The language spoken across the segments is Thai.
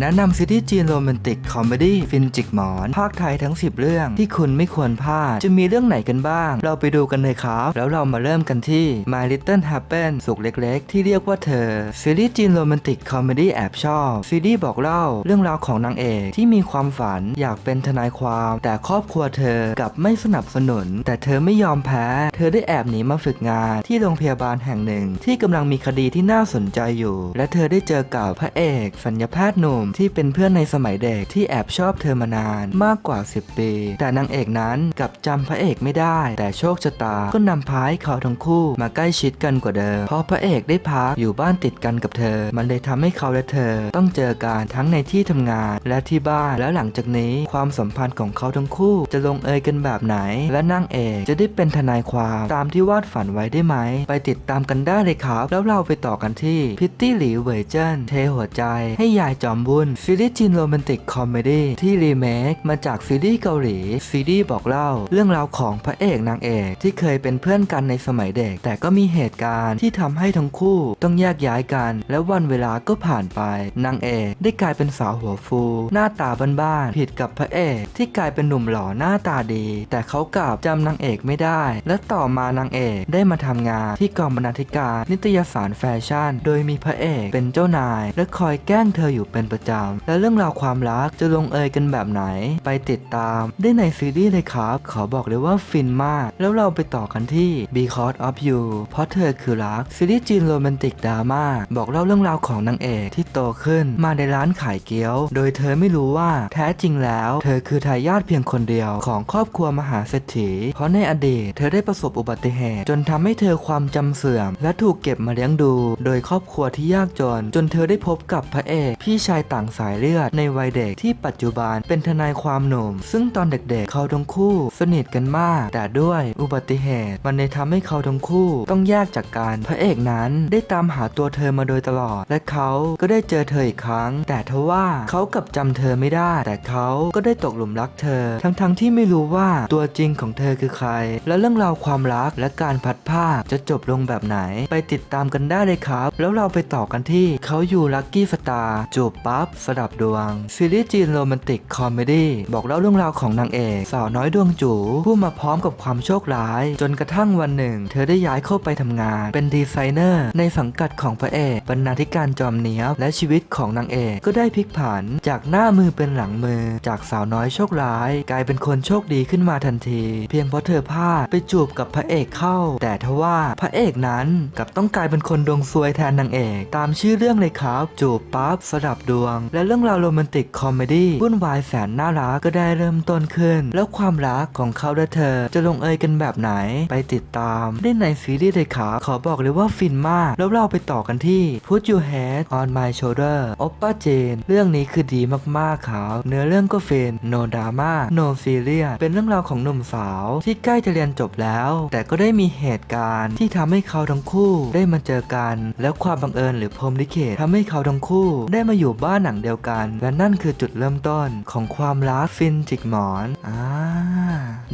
แนะนำซีรีส์จีนโรแมนติกคอมเมดี้ฟินจิกหมอน ภาคไทยทั้ง 10 เรื่องที่คุณไม่ควรพลาด จะมีเรื่องไหนกันบ้าง เราไปดูกันเลยครับ แล้วเรามาเริ่มกันที่ My Little Happen สุขเล็กๆ ที่เรียกว่าเธอ ซีรีส์จีนโรแมนติกคอมเมดี้แอบชอบ ซีรีส์บอกเล่าเรื่องราวของนางเอกที่มีความฝันอยากเป็นทนายความ แต่ครอบครัวเธอกับไม่สนับสนุน แต่เธอไม่ยอมแพ้ เธอได้แอบหนีมาฝึกงานที่โรงพยาบาลแห่งหนึ่ง ที่กำลังมีคดีที่น่าสนใจอยู่ และเธอได้เจอกับพระเอกสัญญาแพทย์หนุ่มที่เป็นเพื่อนในสมัยเด็กที่แอบชอบเธอมานานมากกว่า 10 ปี แต่นางเอกนั้นกลับจำพระเอกไม่ได้ แต่โชคชะตาก็นำพาให้เขาทั้งคู่มาใกล้ชิดกันกว่าเดิมเพราะพระเอกได้พักอยู่บ้านติดกันกับเธอ มันเลยทำให้เขาและเธอ ต้องเจอกันทั้งในที่ทำงานและที่บ้านแล้วหลังจากนี้ความสัมพันธ์ของเขาทั้งคู่ จะลงเอยกันแบบไหน และนางเอกจะได้เป็นทนายความตามที่วาดฝันไว้ได้ไหม ไปติดตามกันได้เลยครับ แล้วเราไปต่อกันที่พิตตี้หลีเวยเจนเทหัวใจให้ยายจอมบุญซีรีส์จีนโรแมนติกคอมเมดี้ที่รีเมคมาจากซีรีส์เกาหลี ซีรีส์บอกเล่า เรื่องราวของพระเอกนางเอกที่เคยเป็นเพื่อนกันในสมัยเด็ก แต่ก็มีเหตุการณ์ที่ทำให้ทั้งคู่ต้องแยกย้ายกัน และวันเวลาก็ผ่านไป นางเอกได้กลายเป็นสาวหัวฟู หน้าตาบ้านๆผิดกับพระเอกที่กลายเป็นหนุ่มหล่อหน้าตาดี แต่เขากลับจำนางเอกไม่ได้ และต่อมานางเอกได้มาทำงานที่กองบรรณาธิการนิตยสารแฟชั่น โดยมีพระเอกเป็นเจ้านาย และคอยแกล้งเธออยู่เป็นประจำและเรื่องราวความรักจะลงเอยกันแบบไหน ไปติดตามได้ในซีรีส์เลยครับ ขอบอกเลยว่าฟินมาก แล้วเราไปต่อกันที่ Because of You เพราะเธอคือรักซีรีส์จีนโรแมนติกดราม่าบอกเล่าเรื่องราวของนางเอกที่โตขึ้นมาในร้านขายเกี๊ยว โดยเธอไม่รู้ว่าแท้จริงแล้ว เธอคือทายาทเพียงคนเดียวของครอบครัวมหาเศรษฐี เพราะในอดีตเธอได้ประสบอุบัติเหตุ จนทำให้เธอความจำเสื่อม และถูกเก็บมาเลี้ยงดู โดยครอบครัวที่ยากจน จนเธอได้พบกับพระเอกพี่ชายต่างสายเลือดในวัยเด็กที่ปัจจุบันเป็นทนายความหนุ่ม ซึ่งตอนเด็กๆเขาทั้งคู่ สนิทกันมาก แต่ด้วยอุบัติเหตุ มันเลยทำให้เขาทั้งคู่ต้องแยกจากกันพระเอกนั้นได้ตามหาตัวเธอมาโดยตลอด และเขาก็ได้เจอเธออีกครั้ง แต่ทว่าเขากลับจำเธอไม่ได้ แต่เขาก็ได้ตกหลุมรักเธอ ทั้งๆที่ไม่รู้ว่าตัวจริงของเธอคือใคร และเรื่องราวความรักและการพัดภาจะจบลงแบบไหน ไปติดตามกันได้เลยครับ แล้วเราไปต่อกันที่เขาอยู่ลัคกี้สตาร์จูบปับ สดับดวง ซีรีส์จีนโรแมนติกคอมเมดี้บอกเล่าเรื่องราวของนางเอกสาวน้อยดวงจูผู้มาพร้อมกับความโชคร้าย จนกระทั่งวันหนึ่ง เธอได้ย้ายเข้าไปทำงาน เป็นดีไซเนอร์ ในสังกัดของพระเอกบรรณาธิการจอมเนียบและชีวิตของนางเอกก็ได้พลิกผัน จากหน้ามือเป็นหลังมือ จากสาวน้อยโชคร้าย กลายเป็นคนโชคดีขึ้นมาทันที เพียงเพราะเธอพลาดไปจูบกับพระเอกเข้า แต่ทว่าพระเอกนั้นกลับต้องกลายเป็นคนดวงซวยแทนนางเอก ตามชื่อเรื่องเลยครับ จูบปั๊บสดับดวงและเรื่องราวโรแมนติกคอมเมดี้วุ่นวายแสนน่ารักก็ได้เริ่มต้นขึ้น แล้วความรักของเขาและเธอ จะลงเอยกันแบบไหนไปติดตามได้ในซีรีส์เลยครับขอบอกเลยว่าฟินมาก แล้วเราไปต่อกันที่ Put Your Head on My Shoulder โอปป้าเจน เรื่องนี้คือดีมากๆครับเนื้อเรื่องก็ฟิน no drama no serious เป็นเรื่องราวของหนุ่มสาวที่ใกล้จะเรียนจบแล้ว แต่ก็ได้มีเหตุการณ์ที่ทำให้เขาทั้งคู่ได้มาเจอกัน แล้วความบังเอิญหรือพรหมลิขิตทำให้เขาทั้งคู่ ได้มาอยู่บ้านหนังเดียวกัน และนั่นคือจุดเริ่มต้นของความรักฟินจิกหมอนอ่า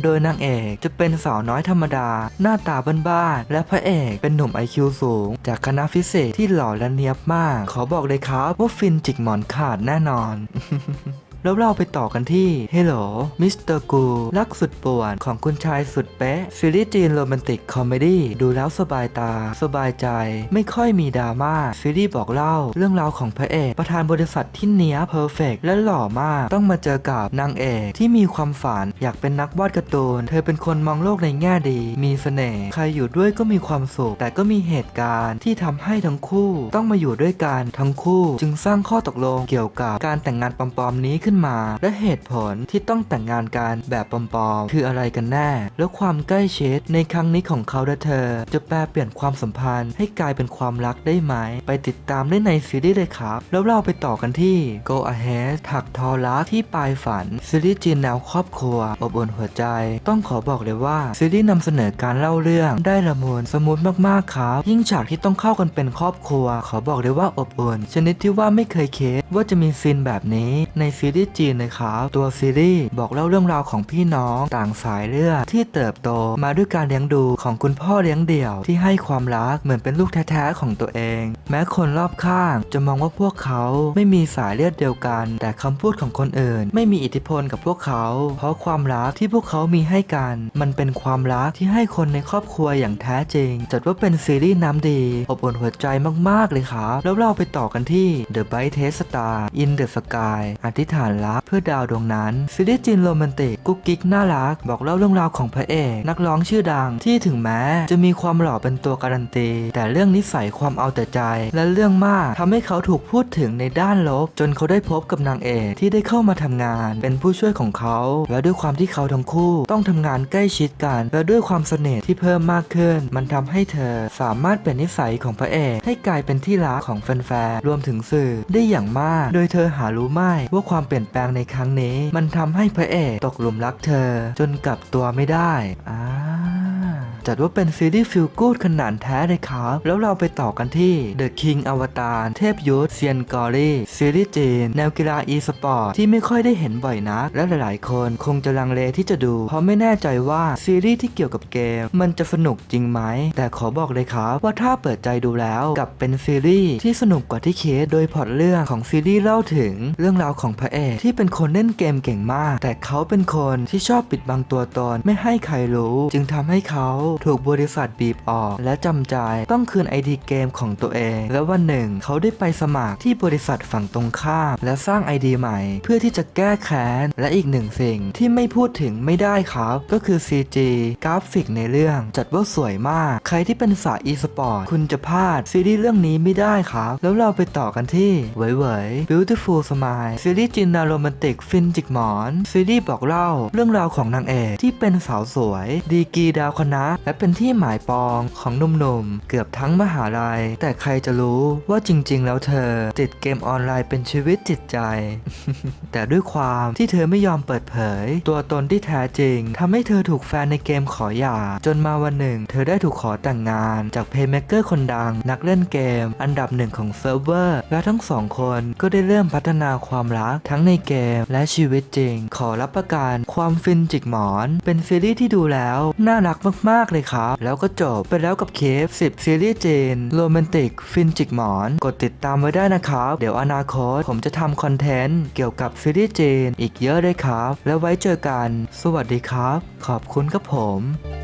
โดยนางเอกจะเป็นสาวน้อยธรรมดา หน้าตาบ้านๆและพระเอกเป็นหนุ่มไอคิวสูง จากคณะฟิสิกส์ที่หล่อและเนียบมาก ขอบอกเลยครับว่าฟินจิกหมอนขาดแน่นอน แล้วเราไปต่อกันที่ Hello Mr. Gu รักสุดป่วนของคุณชายสุดเป๊ะซีรีส์จีนโรแมนติกคอมเมดี้ดูแล้วสบายตา สบายใจ ไม่ค่อยมีดราม่าซีรีส์บอกเล่า เรื่องราวของพระเอก ประธานบริษัทที่เนี้ยเพอร์เฟกและหล่อมาก ต้องมาเจอกับนางเอกที่มีความฝันอยากเป็นนักวาดการ์ตูน เธอเป็นคนมองโลกในแง่ดี มีเสน่ห์ใครอยู่ด้วยก็มีความสุขแต่ก็มีเหตุการณ์ที่ทำให้ทั้งคู่ ต้องมาอยู่ด้วยกันทั้งคู่ จึงสร้างข้อตกลงเกี่ยวกับการแต่งงานปลอมๆนี้ขึ้นมา และเหตุผลที่ต้องแต่งงานกันแบบปลอมๆ คืออะไรกันแน่ แล้วความใกล้ชิดในครั้งนี้ของเขาและเธอ จะแปลเปลี่ยนความสัมพันธ์ให้กลายเป็นความรักได้ไหม ไปติดตามได้ในซีรีส์เลยครับ แล้วเราไปต่อกันที่ Go Ahead ถักทอรักที่ปลายฝันซีรีส์จีนแนวครอบครัวอบอุ่นหัวใจ ต้องขอบอกเลยว่าซีรีส์นำเสนอการเล่าเรื่องได้ละมุนสมูทมากๆครับยิ่งฉากที่ต้องเข้ากันเป็นครอบครัว ขอบอกเลยว่าอบอุ่นชนิดที่ว่าไม่เคยเคิดว่าจะมีซีนแบบนี้ในซีรีส์ส์จีนเลยครับตัวซีรีส์บอกเล่าเรื่องราวของพี่น้องต่างสายเลือดที่เติบโตมาด้วยการเลี้ยงดูของคุณพ่อเลี้ยงเดี่ยว ที่ให้ความรักเหมือนเป็นลูกแท้ๆของตัวเอง แม้คนรอบข้างจะมองว่าพวกเขาไม่มีสายเลือดเดียวกัน แต่คำพูดของคนอื่น ไม่มีอิทธิพลกับพวกเขา เพราะความรักที่พวกเขามีให้กัน มันเป็นความรักที่ให้คนในครอบครัวอย่างแท้จริง จัดว่าเป็นซีรีส์น้ำดี อบอุ่นหัวใจมากๆเลยครับแล้วเราไปต่อกันที่ The Brightest Star in the Sky อธิษฐานรักเพื่อดาวดวงนั้นซีรีส์จีนโรแมนติกกุ๊กกิ๊กน่ารัก บอกเล่าเรื่องราวของพระเอก นักร้องชื่อดังที่ถึงแม้จะมีความหล่อเป็นตัวการันตี แต่เรื่องนิสัยความเอาแต่ใจ และเรื่องมากทำให้เขาถูกพูดถึงในด้านลบ จนเขาได้พบกับนางเอกที่ได้เข้ามาทำงาน เป็นผู้ช่วยของเขา และด้วยความที่เขาทั้งคู่ ต้องทำงานใกล้ชิดกัน และด้วยความเสน่ห์ที่เพิ่มมากขึ้น มันทำให้เธอสามารถเป็นนิสัยของพระเอกให้กลายเป็นที่รักของแฟนๆรวมถึงสื่อได้อย่างมาก โดยเธอหารู้ไม่ว่าความเปลี่ยนแปลงในครั้งนี้ มันทำให้พระเอกตกหลุมรักเธอ จนกลับตัวไม่ได้อ่า จัดว่าเป็นซีรีส์ฟิลกูดขนาดแท้เลยครับ แล้วเราไปต่อกันที่ The King อวตารเทพยุทธเซียนกอรี่ซีรีส์จีน แนวกีฬา e สปอร์ตที่ไม่ค่อยได้เห็นบ่อยนัก และหลายๆ คนคงจะลังเลที่จะดู เพราะไม่แน่ใจว่าซีรีส์ที่เกี่ยวกับเกม มันจะสนุกจริงไหม แต่ขอบอกเลยครับว่าถ้าเปิดใจดูแล้วกับเป็นซีรีส์ที่สนุกกว่าที่คิดโดยพอตเรื่องของซีรีส์เล่าถึงเรื่องราวของพระเอกที่เป็นคนเล่นเกมเก่งมาก แต่เขาเป็นคนที่ชอบปิดบังตัวตนไม่ให้ใครรู้ จึงทำให้เขาถูกบริษัทบีบออก และจำใจต้องคืนไอดีเกมของตัวเอง แล้ววันหนึ่งเขาได้ไปสมัครที่บริษัทฝั่งตรงข้ามและสร้างไอดีใหม่ เพื่อที่จะแก้แค้น และอีกหนึ่งสิ่งที่ไม่พูดถึงไม่ได้ครับ ก็คือ CG กราฟิกในเรื่อง จัดว่าสวยมาก ใครที่เป็นสาย e-sport คุณจะพลาดซีรีส์เรื่องนี้ไม่ได้ครับ แล้วเราไปต่อกันที่เวยเวย Beautiful Smile ซีรีส์จีนนวโรแมนติกฟินจิกหมอน ซีรีส์บอกเล่า เรื่องราวของนางเอกที่เป็นสาวสวย ดีกีดาวคณะและเป็นที่หมายปองของหนุ่มๆ เกือบทั้งมหาลัย แต่ใครจะรู้ว่าจริงๆ แล้วเธอ ติดเกมออนไลน์เป็นชีวิตจิตใจ แต่ด้วยความที่เธอไม่ยอมเปิดเผย ตัวตนที่แท้จริงทำให้เธอถูกแฟนในเกมขอหย่า จนมาวันหนึ่ง เธอได้ถูกขอแต่งงาน จากเพย์เม k เกอร์คนดัง นักเล่นเกม อันดับหนึ่งของเซิร์ฟเวอร์และทั้งสองคนก็ได้เริ่มพัฒนาความรักทั้งในเกมและชีวิตจริง ขอรับประกันความฟินจิกหมอน เป็นซีรีส์ที่ดูแล้วน่ารักมากๆเลยครับ แล้วก็จบไปแล้วกับเคฟ10 ซีรีส์เจนโรแมนติก ฟินจิกหมอน กดติดตามไว้ได้นะครับ เดี๋ยวอนาคตผมจะทำคอนเทนต์เกี่ยวกับซีรีส์เจนอีกเยอะเลยครับ แล้วไว้เจอกัน สวัสดีครับ ขอบคุณครับผม